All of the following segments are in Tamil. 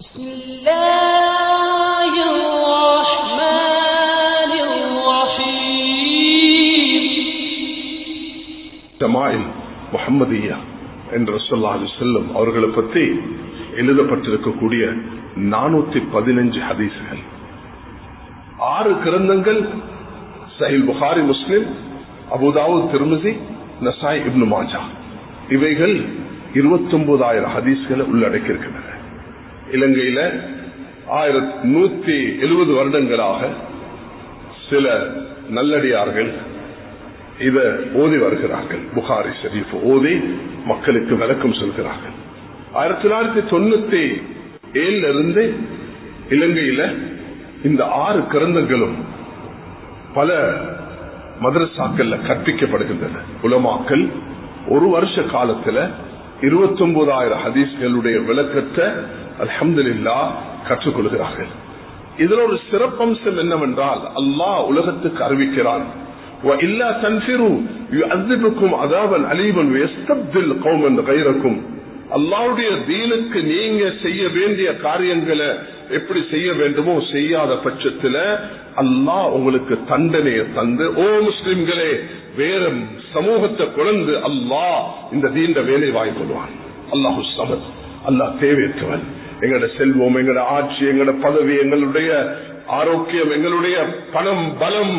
بسم الله الرحمن الرحيم ஜமாயில் முஹம்மதியா என்று சொல்லா செல்லும் அவர்களை பற்றி எழுதப்பட்டிருக்கக்கூடிய நானூத்தி பதினஞ்சு ஹதீசுகள் ஆறு கிரந்தங்கள் சஹில் புகாரி முஸ்லிம் அபுதாவுத் திருமிசி நசாய் இப்னு மாஜா இவைகள் இருபத்தி ஒன்பதாயிரம் ஹதீஸ்களை உள்ளடக்கியிருக்கின்றன இலங்கையில ஆயிரத்தி நூத்தி எழுபது வருடங்களாக சில நல்லடியார்கள் இத ஓதி வருகிறார்கள். புகாரி ஷரீஃப் ஓதி மக்களுக்கு விளக்கம் சொல்கிறார்கள். ஆயிரத்தி தொள்ளாயிரத்தி தொண்ணூத்தி ஏழுல இருந்து இலங்கையில இந்த ஆறு கிரந்தங்களும் பல மதரசாக்கள்ல கற்பிக்கப்படுகின்றன. உலமாக்கல் ஒரு வருஷ காலத்துல இருபத்தி ஒன்பதாயிரம் ஹதீஸ்களுடைய விளக்கத்தை அலமதுல்லா கற்றுக்கொள்கிறார்கள். இதுல ஒரு சிறப்பம்சம் என்னவென்றால் அல்லாஹ் உலகத்துக்கு அறிவிக்கிறான். அல்லாவுடைய செய்ய வேண்டிய காரியங்களை எப்படி செய்ய வேண்டுமோ செய்யாத பட்சத்துல அல்லாஹ் உங்களுக்கு தண்டனையை தந்து ஓ முஸ்லிம்களே வேற சமூகத்தை குழந்து அல்லாஹ் இந்த தீண்ட வேலை வாய்ப்புவான் அல்லாஹு சமத் அல்லாஹ் தேவையற்றவன். எங்களோட செல்வம் எங்களோட ஆட்சி எங்களோட பதவி எங்களுடைய ஆரோக்கியம் எங்களுடைய பணம் பலம்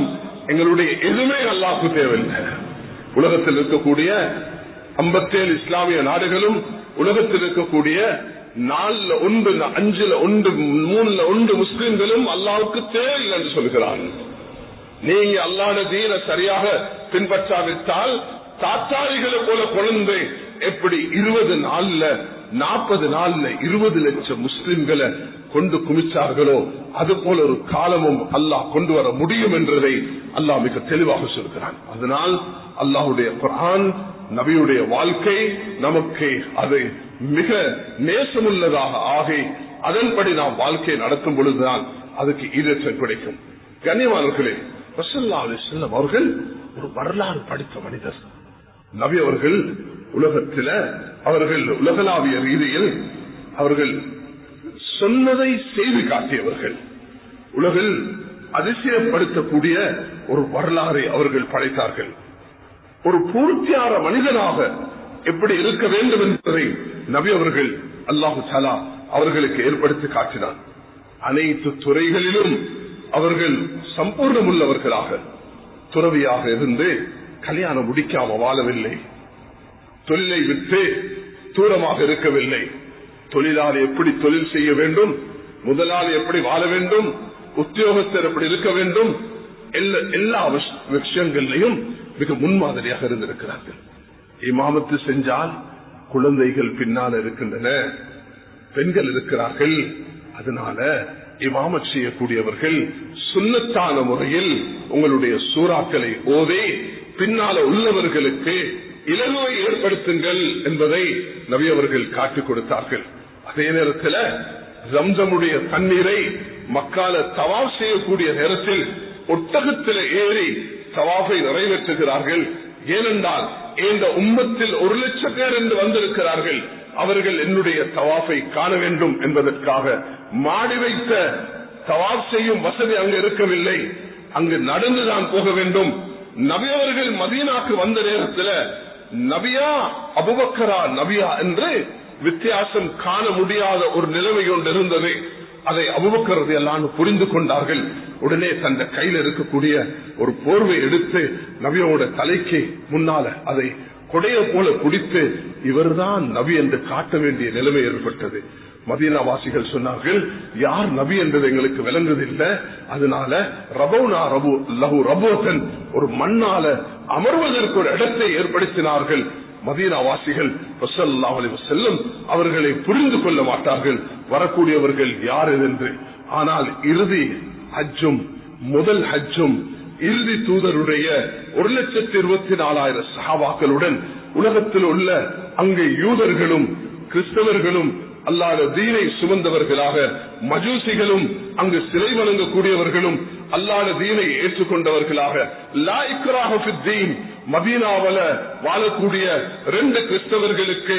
எங்களுடைய எதுவுமே அல்லாக்கு தேவையில்லை. உலகத்தில் இருக்கக்கூடிய ஐம்பத்தேழு இஸ்லாமிய நாடுகளும் உலகத்தில் இருக்கக்கூடிய நாலுல ஒன்று அஞ்சுல ஒன்று மூணுல ஒன்று முஸ்லிம்களும் அல்லாவுக்கு தேவையில்லை என்று சொல்கிறான் நீங்க அல்லாத தீன சரியாக பின்பற்றாவிட்டால் தாத்தாரிகளை போல குழந்தை எப்படி இருபது நாள்ல நாற்பது நாள்ல இருபது லட்சம் முஸ்லிம்களை கொண்டு குமிச்சார்களோ அது போல ஒரு காலமும் அல்லாஹ் கொண்டு வர முடியும் என்றதை அல்லாஹ் மிக தெளிவாக சொல்கிறான். அதனால் அல்லாஹுடைய குரான் நபியுடைய வாழ்க்கை நமக்கு அது மிக நேசமுள்ளதாக ஆகி அதன்படி நாம் வாழ்க்கையை நடத்தும் பொழுதுதான் அதுக்கு ஈரற்றம் கிடைக்கும். கண்ணியமானவர்களே ரசல்லா அலிஸ்லாம் அவர்கள் ஒரு வரலாறு படித்த மனிதர். நபி அவர்கள் உலகத்தில அவர்கள் உலகளாவிய ரீதியில் அவர்கள் சொன்னதை செய்து காட்டியவர்கள். உலகில் அதிசயப்படுத்தக்கூடிய ஒரு வரலாறை அவர்கள் படைத்தார்கள். ஒரு பூர்த்தியான மனிதனாக எப்படி இருக்க வேண்டும் என்பதை நபி அவர்கள் அல்லாஹு சலா அவர்களுக்கு ஏற்படுத்தி காட்டினார். அனைத்து துறைகளிலும் அவர்கள் சம்பூர்ணம் உள்ளவர்களாக துறவியாக இருந்து கல்யாணம் முடிக்காம வாழவில்லை. தொழிலை விட்டு தூரமாக இருக்கவில்லை. தொழிலாளி எப்படி தொழில் செய்ய வேண்டும்? முதலாளி எப்படி வாழ வேண்டும்? உத்தியோகஸ்தர் எப்படி இருக்க வேண்டும்? எல்லா விஷயங்கள்லையும் மிக முன்மாதிரியாக இருந்திருக்கிறார்கள். இமாமத்து செஞ்சால் குழந்தைகள் பின்னால் இருக்கின்றன. பெண்கள் இருக்கிறார்கள். அதனால இமாமத் செய்யக்கூடியவர்கள் சுண்ணத்தான முறையில் உங்களுடைய சூறாக்களை ஓதே பின்னால உள்ளவர்களுக்கு இலகுவை ஏற்படுத்துங்கள் என்பதை நபி அவர்கள் காட்டிக் கொடுத்தார்கள். அதே நேரத்தில் ரம்ஜமுடைய தண்ணீரை மக்கால தவாப் செய்யக்கூடிய நேரத்தில் ஒட்டகத்தில் ஏறி தவாஃபை நிறைவேற்றுகிறார்கள். ஏனென்றால் இந்த உம்மத்தில் ஒரு லட்சம் பேர் என்று வந்திருக்கிறார்கள். அவர்கள் என்னுடைய தவாஃபை காண வேண்டும் என்பதற்காக மாடி வைத்த தவாப் செய்யும் வசதி அங்கு இருக்கவில்லை. அங்கு நடந்துதான் போக வேண்டும். நபியவர்கள் மதீனாக்கு வந்த நேரத்தில் நபியா அபுபக்கரா நபியா என்று வித்தியாசம் காண முடியாத ஒரு நிலைமை ஒன்று இருந்தது. அதை அபுபக்கரது எல்லாம் புரிந்து கொண்டார்கள். உடனே தந்த கையில் இருக்கக்கூடிய ஒரு போர்வை எடுத்து நபியோட தலைக்கு முன்னால அதை கொடைய போல குடித்து இவர்தான் நபி என்று காட்ட வேண்டிய நிலைமை ஏற்பட்டது. மதீனாவாசிகள் சொன்னார்கள் யார் நபி என்பது எங்களுக்கு விளங்குதில்லை. அதனால ரபோனா ரபு லஹு ரபோசன் ஒரு மண்ணால அமர்வதற்கு ஒரு இடத்தை ஏற்படுத்தினார்கள். மதீனாவாசிகள் செல்லும் அவர்களை புரிந்து கொள்ள மாட்டார்கள். வரக்கூடியவர்கள் யார் என்று. ஆனால் இறுதி ஹஜ்ஜும் முதல் ஹஜ்ஜும் இறுதி தூதருடைய ஒரு லட்சத்தி இருபத்தி நாலாயிரம் சகாபாக்களுடன் உலகத்தில் உள்ள அங்கு யூதர்களும் கிறிஸ்தவர்களும் அல்லாத தீனை சுமந்தவர்களாக மஜூசிகளும் அங்கு சிலை வணங்கக்கூடியவர்களும் அல்லாத தீனை ஏற்றுக்கொண்டவர்களாக மதீனாவல வாழக்கூடிய ரெண்டு கிறிஸ்தவர்களுக்கு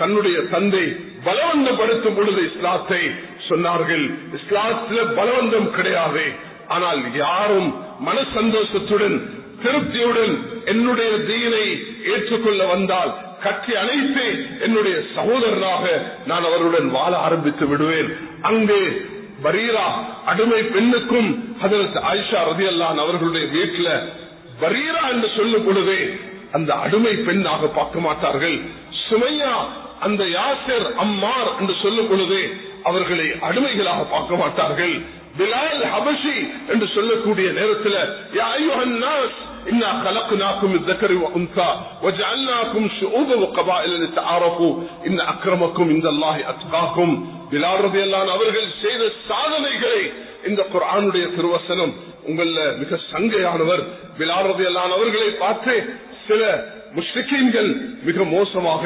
தன்னுடைய தந்தை பலவந்தப்படுத்தும் பொழுது இஸ்லாத்தை சொன்னார்கள். இஸ்லாத்துல பலவந்தம் கிடையாது. ஆனால் யாரும் மன சந்தோஷத்துடன் திருப்தியுடன் என்னுடைய தீனை ஏற்றுக்கொள்ள வந்தால் கட்டி அணைத்து என்னுடைய சகோதரனாக நான் அவருடன் வாழ ஆரம்பித்து விடுவேன். அங்கே பரீரா அடிமை பெண்ணுக்கும் ஹதரத் ஆயிஷா ரதி அல்லான் அவர்களுடைய வீட்டில் பரீரா என்று சொல்லும் பொழுதே அந்த அடிமை பெண்ணாக பார்க்க மாட்டார்கள். சுமையா அந்த யாசர் அம்மார் என்று சொல்லும் பொழுதே அவர்களை அடிமைகளாக பார்க்க மாட்டார்கள். பிலால் ஹபஷி என்று சொல்லக்கூடிய நேரத்தில் إنا خلقناكم من الذكر وأنثى وجعلناكم شعوبا وقبائل لتعارفوا إن أكرمكم عند الله أتقاكم பிலால் ரதி அவர்கள் செய்த சாதனைகளை இந்த குரானுடைய திருவசனம் உங்கள மிக சங்கையானவர் பிலால் ரதி அவர்களை பார்த்து சில முஸ்லிக்கீன்கள் மிக மோசமாக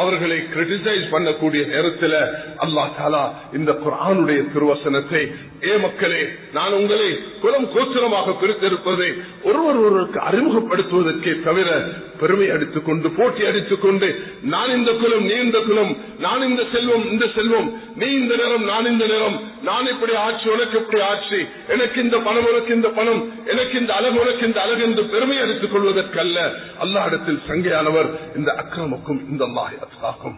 அவர்களை கிரிட்டிசைஸ் பண்ணக்கூடிய நேரத்தில் அல்லா தாலா இந்த குரானுடைய திருவசனத்தை ஏ மக்களே நான் உங்களை குலம் கோச்சரமாக பிரித்திருப்பதை ஒருவர் ஒருவருக்கு அறிமுகப்படுத்துவதற்கே தவிர பெருமை அடித்துக் கொண்டு போட்டி அடித்துக் கொண்டு நான் இந்த குலம் நீ இந்த குலம் நான் இந்த செல்வம் இந்த செல்வம் நீ இந்த நேரம் நான் இந்த நேரம் நான் இப்படி ஆட்சி உனக்கு இப்படி ஆட்சி எனக்கு இந்த பணம் உனக்கு இந்த பணம் எனக்கு இந்த அழகு உனக்கு இந்த அழகு என்று பெருமை அடித்துக் கொள்வதற்கல்ல. அல்லாஹிடத்தில் சங்கையானவர் இந்த அக்கிரமக்கும் இந்த அல்லாஹ் அத்தாக்கும்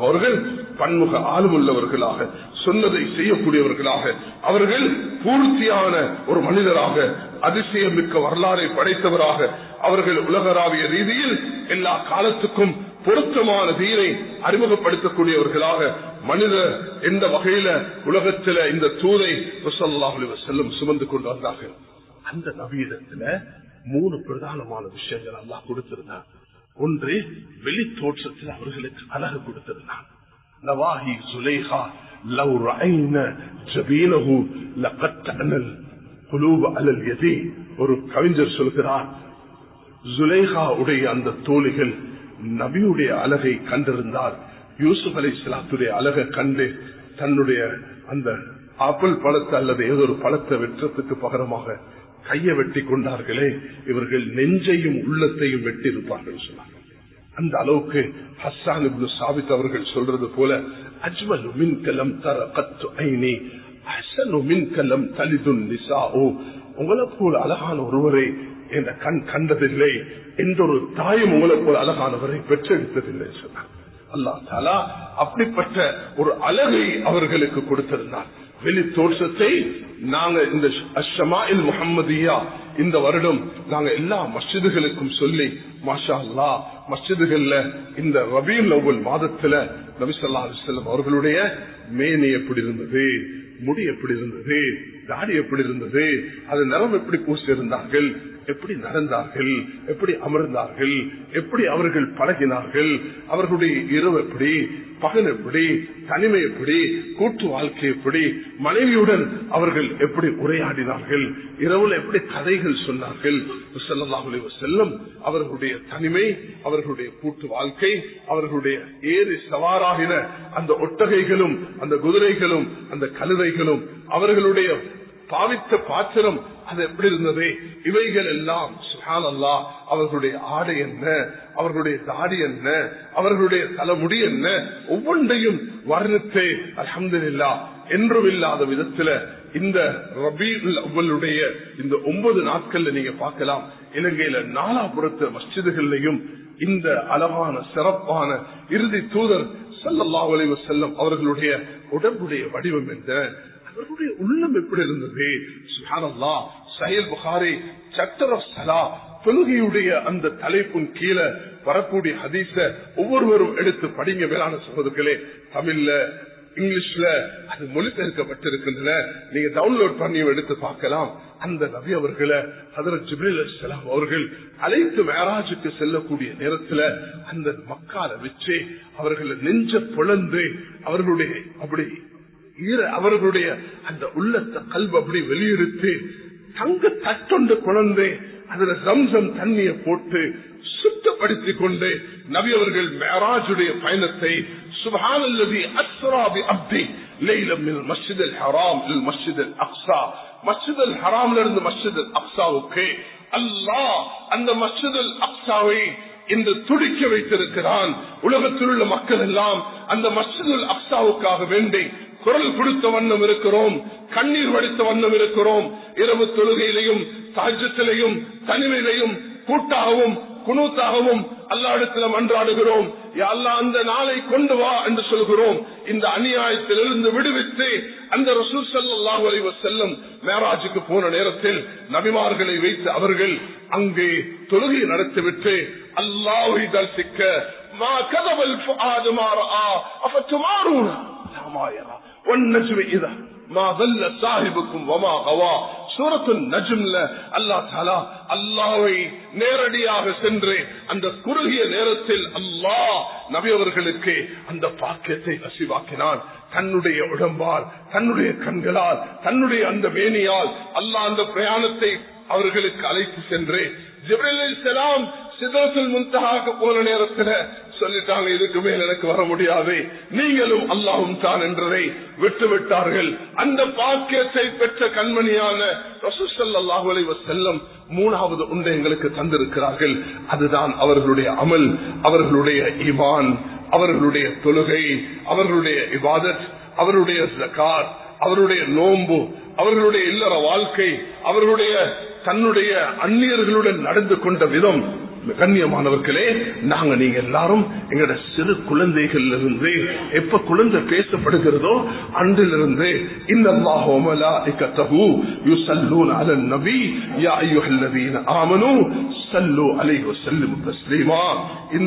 அவர்கள் பன்முக ஆளுமுள்ளவர்களாக சொன்னதை செய்யக்கூடியவர்களாக அவர்கள் பூர்த்தியான ஒரு மனிதராக அதிசயமிக்க வரலாறை படைத்தவராக அவர்கள் உலகராவிய ரீதியில் எல்லா காலத்துக்கும் பொருத்தமான தீரை அறிமுகப்படுத்தக்கூடியவர்களாக மனித எந்த வகையில உலகத்தில இந்த தூதை செல்லும் சுமந்து கொண்டு வந்தார்கள். அந்த நவீனத்துல மூணு பிரதானமான விஷயங்கள் எல்லாம் கொடுத்திருந்தார் ஒன்று வெளி தோற்றத்தில் அவர்களுக்கு அழகு கொடுத்ததுதான் நவாஹி சுலேஹா லவ் ரஐன ஜபீனஹு லகத் அனல் அலல் ஒரு கவிஞர் சொல்கிறார் ஜுலேஹா உடைய அந்த தோழிகள் நபியுடைய அழகை கண்டிருந்தார். யூசுப் அலி இஸ்லாத்துடைய அழகை கண்டு தன்னுடைய அந்த ஆப்பிள் பழத்தை அல்லது ஏதோ ஒரு பழத்தை வெற்றத்துக்கு பகரமாக கையை வெட்டி கொண்டார்களே இவர்கள் நெஞ்சையும் உள்ளத்தையும் வெட்டி இருப்பார்கள் சொன்னார்கள். அந்த அளவுக்கு ஹஸ்ஸான் இப்னு சாபித் அவர்கள் சொல்றது போல அஜ்மலு மின் கலம் தர கத்து ஐனி அசனு மின் கலம் தலிதுன் நிசாஓ உங்களை போல அழகான ஒருவரை என்ற கண் கண்டதில்லை எந்த ஒரு தாயும் உங்களை போல அழகானவரை பெற்றெடுத்ததில்லை சொன்னார் அல்லா தாலா அப்படிப்பட்ட ஒரு அழகை அவர்களுக்கு கொடுத்திருந்தார் வெளி தோற்றத்தை நாங்க இந்த அஷமாயில் முகம்மதியா இந்த வருடம் நாங்க எல்லா மஸ்ஜிதுகளுக்கும் சொல்லி மாஷா அல்லா மஸ்ஜிதுகள்ல இந்த ரபீல் அவ்வல் மாதத்துல நபிசல்லா அலிசல்லம் அவர்களுடைய மேனி எப்படி இருந்தது முடி எப்படி இருந்தது தாடி எப்படி இருந்தது அது நிறம் எப்படி பூசியிருந்தார்கள் எப்படி நடந்தார்கள் எப்படி அமர்ந்தார்கள் எப்படி அவர்கள் பழகினார்கள் அவர்களுடைய இரவு எப்படி பகல் எப்படி தனிமை எப்படி கூட்டு வாழ்க்கை எப்படி மனைவியுடன் அவர்கள் எப்படி உரையாடினார்கள் இரவுல எப்படி கதைகள் சொன்னார்கள் செல்லும் அவர்களுடைய தனிமை அவர்களுடைய கூட்டு வாழ்க்கை அவர்களுடைய ஏறி சவாராகின அந்த ஒட்டகைகளும் அந்த குதிரைகளும் அந்த கழுதைகளும் அவர்களுடைய பாவித்த பாத்திரம் அது எப்படி இருந்தது? இவைகள் எல்லாம் சுகானல்லா அவர்களுடைய ஆடை என்ன? அவர்களுடைய தாடி என்ன? அவர்களுடைய தலைமுடி என்ன? ஒவ்வொன்றையும் வர்ணித்து அலமதுல்லா என்றும் இல்லாத விதத்துல இந்த ரபீடைய இந்த ஒன்பது நாட்கள்ல நீங்க பார்க்கலாம். இலங்கையில நாலாபுரத்து மஸ்ஜிதுகள்லையும் இந்த அளவான சிறப்பான இறுதி தூதர் செல்லல்லா வலைவ செல்லும் அவர்களுடைய உடம்புடைய வடிவம் என்ன? அவர்களுடைய உள்ளம் எப்படி இருந்தது? சுஹானல்லா சஹில் புகாரி சட்டர் ஆஃப் சலா தொழுகையுடைய அந்த தலைப்பின் கீழே வரக்கூடிய ஹதீஸ ஒவ்வொருவரும் எடுத்து படிங்க மேலான சகோதரர்களே. தமிழ்ல இங்கிலீஷ்ல அது மொழிபெயர்க்கப்பட்டிருக்கின்றன. நீங்க டவுன்லோட் பண்ணி எடுத்து பார்க்கலாம். அந்த நபி அவர்களை ஹதரத் ஜிப்ரேல் அலிஸ்லாம் அவர்கள் அழைத்து மேராஜுக்கு செல்லக்கூடிய நேரத்துல அந்த மக்கால வச்சு அவர்களை நெஞ்ச புலந்து அவர்களுடைய அப்படி அவர்களுடைய அந்த உள்ளத்தை கல்வி அப்படி வெளியிடுத்து தங்க தட்டொண்டு குழந்தை அதுல சம்சம் தண்ணியை போட்டு சுத்தப்படுத்திக் கொண்டு நபி அவர்கள் மேராஜுடைய பயணத்தை சுபஹான் அல்லது அஸ்ராபி அப்தி லைலம் மஸ்ஜித் அல் ஹராம் மஸ்ஜித் அல் அக்ஸா. மஸ்ஜித் அல் ஹராம்ல இருந்து மஸ்ஜித் அல் அக்ஸாவுக்கு அல்லாஹ் அந்த மஸ்ஜித் அல் அக்ஸாவை இன்று துடிக்க வைத்திருக்கிறான். உலகத்தில் உள்ள மக்கள் எல்லாம் அந்த மஸ்ஜிதுல் அப்சாவுக்காக வேண்டி குரல் கொடுத்த வண்ணம் இருக்கிறோம் கண்ணீர் வடித்த வண்ணம் இருக்கிறோம். இரவு தொழுகையிலையும் சாஜத்திலையும் தனிமையிலையும் கூட்டாகவும் குணூத்தாகவும் அல்லாடத்தில் மன்றாடுகிறோம். அல்லாஹ் அந்த நாளை கொண்டு வா என்று சொல்கிறோம். இந்த அநியாயத்திலிருந்து விடுவித்து அந்த ரசூல் ஸல்லல்லாஹு அலைஹி வஸல்லம் மேராஜுக்கு போன நேரத்தில் நபிமார்களை வைத்து அவர்கள் அங்கே தொழுகை நடத்திவிட்டு அல்லாஹ் தரிசிக்க மா கதவல் ஃபுஆது ஆ ரஆ மா யரா والنجم إذا ما ضل صاحبكم وما غوى சூரத்து நஜ்ம்ல அல்லாஹ் தாலா அல்லாவை நேரடியாக சென்று அந்த குறுகிய நேரத்தில் அல்லாஹ் நபி அவர்களுக்கு அந்த பாக்கியத்தை நசிவாக்கினான் தன்னுடைய உடம்பால் தன்னுடைய கண்களால் தன்னுடைய அந்த வேணியால் அல்லாஹ் அந்த பிரயாணத்தை அவர்களுக்கு அழைத்து சென்று ஜிப்ரேல் செலாம் சிதறத்தில் முன்தாக போன நேரத்தில் சொல்லிட்டாங்க இதுக்கு மேல் எனக்கு வர முடியாது. நீங்களும் அல்லாஹும் தான் என்றதை விட்டு விட்டார்கள் அந்த பாக்கியத்தை பெற்ற கண்மணியான ரசூசல்லாஹு அலைஹி மூணாவது ஒன்றை எங்களுக்கு தந்திருக்கிறார்கள். அதுதான் அவர்களுடைய அமல் அவர்களுடைய ஈமான் அவர்களுடைய தொழுகை அவர்களுடைய இபாதத் அவருடைய ஜக்கார் அவருடைய நோன்பு அவர்களுடைய இல்லற வாழ்க்கை அவர்களுடைய தன்னுடைய அந்நியர்களுடன் நடந்து கொண்ட விதம் கண்ணியமானவர்களே நாங்க நீங்க எல்லாரும் எங்களோட சிறு குழந்தைகள் இருந்து எப்ப குழந்தை பேசப்படுகிறதோ அன்றிலிருந்து இந்த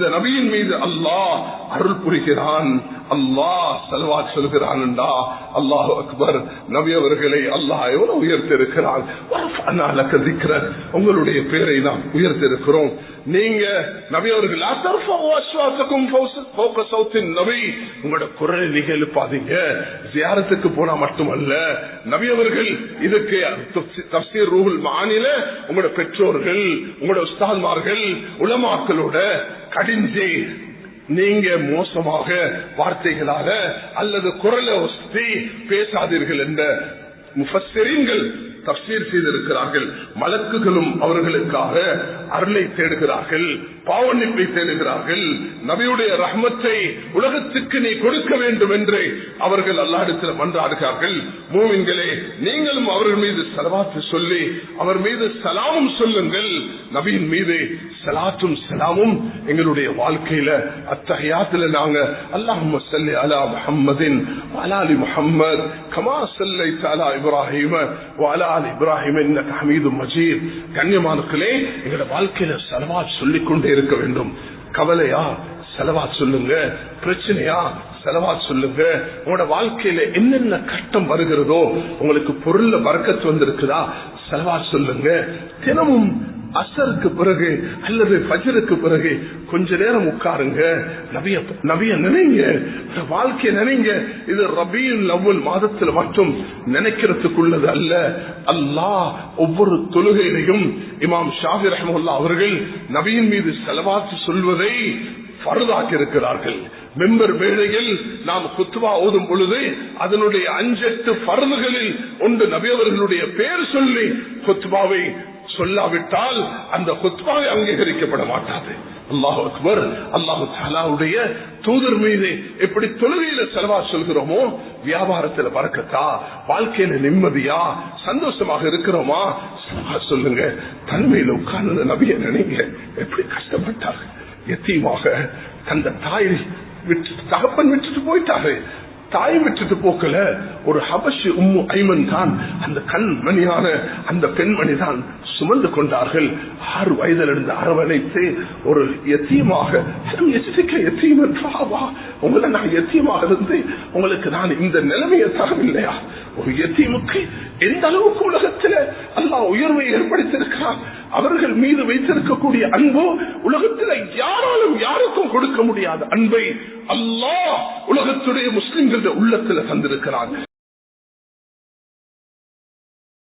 நபியின் மீது அல்லாஹ் அருள் புரிகிறான். அல்லாஹ் செல்வா சொல்கிறான் அல்லாஹ் அக்பர் நபி அல்லாஹ் எவ்வளவு உயர்த்திருக்கிறான் உங்களுடைய பேரை நாம் உயர்த்திருக்கிறோம் நீங்க நவியவர்கள் உங்களோட குரலை நீங்க எழுப்பாதீங்க ஜியாரத்துக்கு போனா மட்டுமல்ல. நவியவர்கள் இதுக்கு தப்சீர் ரூஹுல் மாநில உங்களோட பெற்றோர்கள் உங்களோட உஸ்தான்மார்கள் உலமாக்களோட கடிஞ்சே நீங்க மோசமாக வார்த்தைகளால அல்லது குரலை ஒஸ்தி பேசாதீர்கள் என்ற முஃபஸ்ஸரீன்கள் தப்சீர் செய்திருக்கிறார்கள். மலக்குகளும் அவர்களுக்காக அருளை தேடுகிறார்கள் பாவனிப்பை தேடுகிறார்கள். நபியுடைய ரஹ்மத்தை உலகத்துக்கு நீ கொடுக்க வேண்டும் என்று அவர்கள் அல்லாடத்தில் மன்றாடுகிறார்கள். மூவின்களே நீங்களும் அவர்கள் மீது செலவாத்து சொல்லி அவர் மீது சலாமும் சொல்லுங்கள். நபியின் மீது சலாத்தும் சலாமும் எங்களுடைய வாழ்க்கையில அத்தகையாத்துல நாங்க அல்லாஹும் சல்லி அலா முஹம்மதின் அலாலி முஹம்மது கமா சல்லை அலா இப்ராஹிம வாலா இப்ராஹிம் என்ன ஹமீது மஜீத். கண்ணியமானுக்களே எங்களோட வாழ்க்கையில செலவாத் சொல்லிக் கொண்டே இருக்க வேண்டும். கவலையா? செலவா சொல்லுங்க. பிரச்சனையா? செலவா சொல்லுங்க. உங்களோட வாழ்க்கையில என்னென்ன கட்டம் வருகிறதோ உங்களுக்கு பொருள்ல வரக்கத்து வந்திருக்குதா? செலவா சொல்லுங்க. தினமும் அசருக்கு பிறகு அல்லது பஜருக்கு பிறகு கொஞ்ச நேரம் உட்காருங்க. நபிய நபிய நினைங்க. வாழ்க்கையை நினைங்க. இது ரபியின் லவ்வல் மாதத்தில் மட்டும் நினைக்கிறதுக்குள்ளது அல்ல. அல்லாஹ் ஒவ்வொரு தொழுகையிலையும் இமாம் ஷாஃபி ரஹமுல்லா அவர்கள் நபியின் மீது செலவாத்து சொல்வதை பருதாக்கி இருக்கிறார்கள். மெம்பர் வேளையில் நாம் குத்துவா ஓதும் பொழுது அதனுடைய அஞ்செட்டு பருதுகளில் ஒன்று நபியவர்களுடைய பேர் சொல்லி குத்துவாவை சொல்லாவிட்டால் அந்த குத்பாவை அங்கீகரிக்கப்பட மாட்டாது. அல்லாஹு அக்பர் அல்லாஹு தாலாவுடைய தூதர் மீது எப்படி தொழுகையில செலவா சொல்கிறோமோ வியாபாரத்துல பறக்கத்தா வாழ்க்கையில நிம்மதியா சந்தோஷமாக இருக்கிறோமா செலவா சொல்லுங்க. தன்மையில உட்கார்ந்து நபிய நினைங்க. எப்படி கஷ்டப்பட்டாரு. எத்தியமாக தந்த தாய் விட்டு தகப்பன் விட்டுட்டு போயிட்டாரு. தாய் விட்டுட்டு போக்கல. ஒரு ஹபஷி உம்மு ஐமன் தான். அந்த கண்மணியான அந்த பெண்மணி தான் சுமந்து கொண்டார்கள். ஆறு வயதில் இருந்து அரவணைத்து ஒரு எத்தியமாக உங்களை நான் எத்தியமாக இருந்து உங்களுக்கு நான் இந்த நிலைமையை தரவில்லையா? ஒரு எத்தீமுக்கு எந்த அளவுக்கு உலகத்தில் அல்லா உயர்வை ஏற்படுத்தியிருக்கிறான் அவர்கள் மீது வைத்திருக்கக்கூடிய அன்போ உலகத்தில் யாராலும் யாருக்கும் கொடுக்க முடியாத அன்பை அல்லாஹ் உலகத்துடைய முஸ்லிம்களுடைய உள்ளத்தில் தந்திருக்கிறார்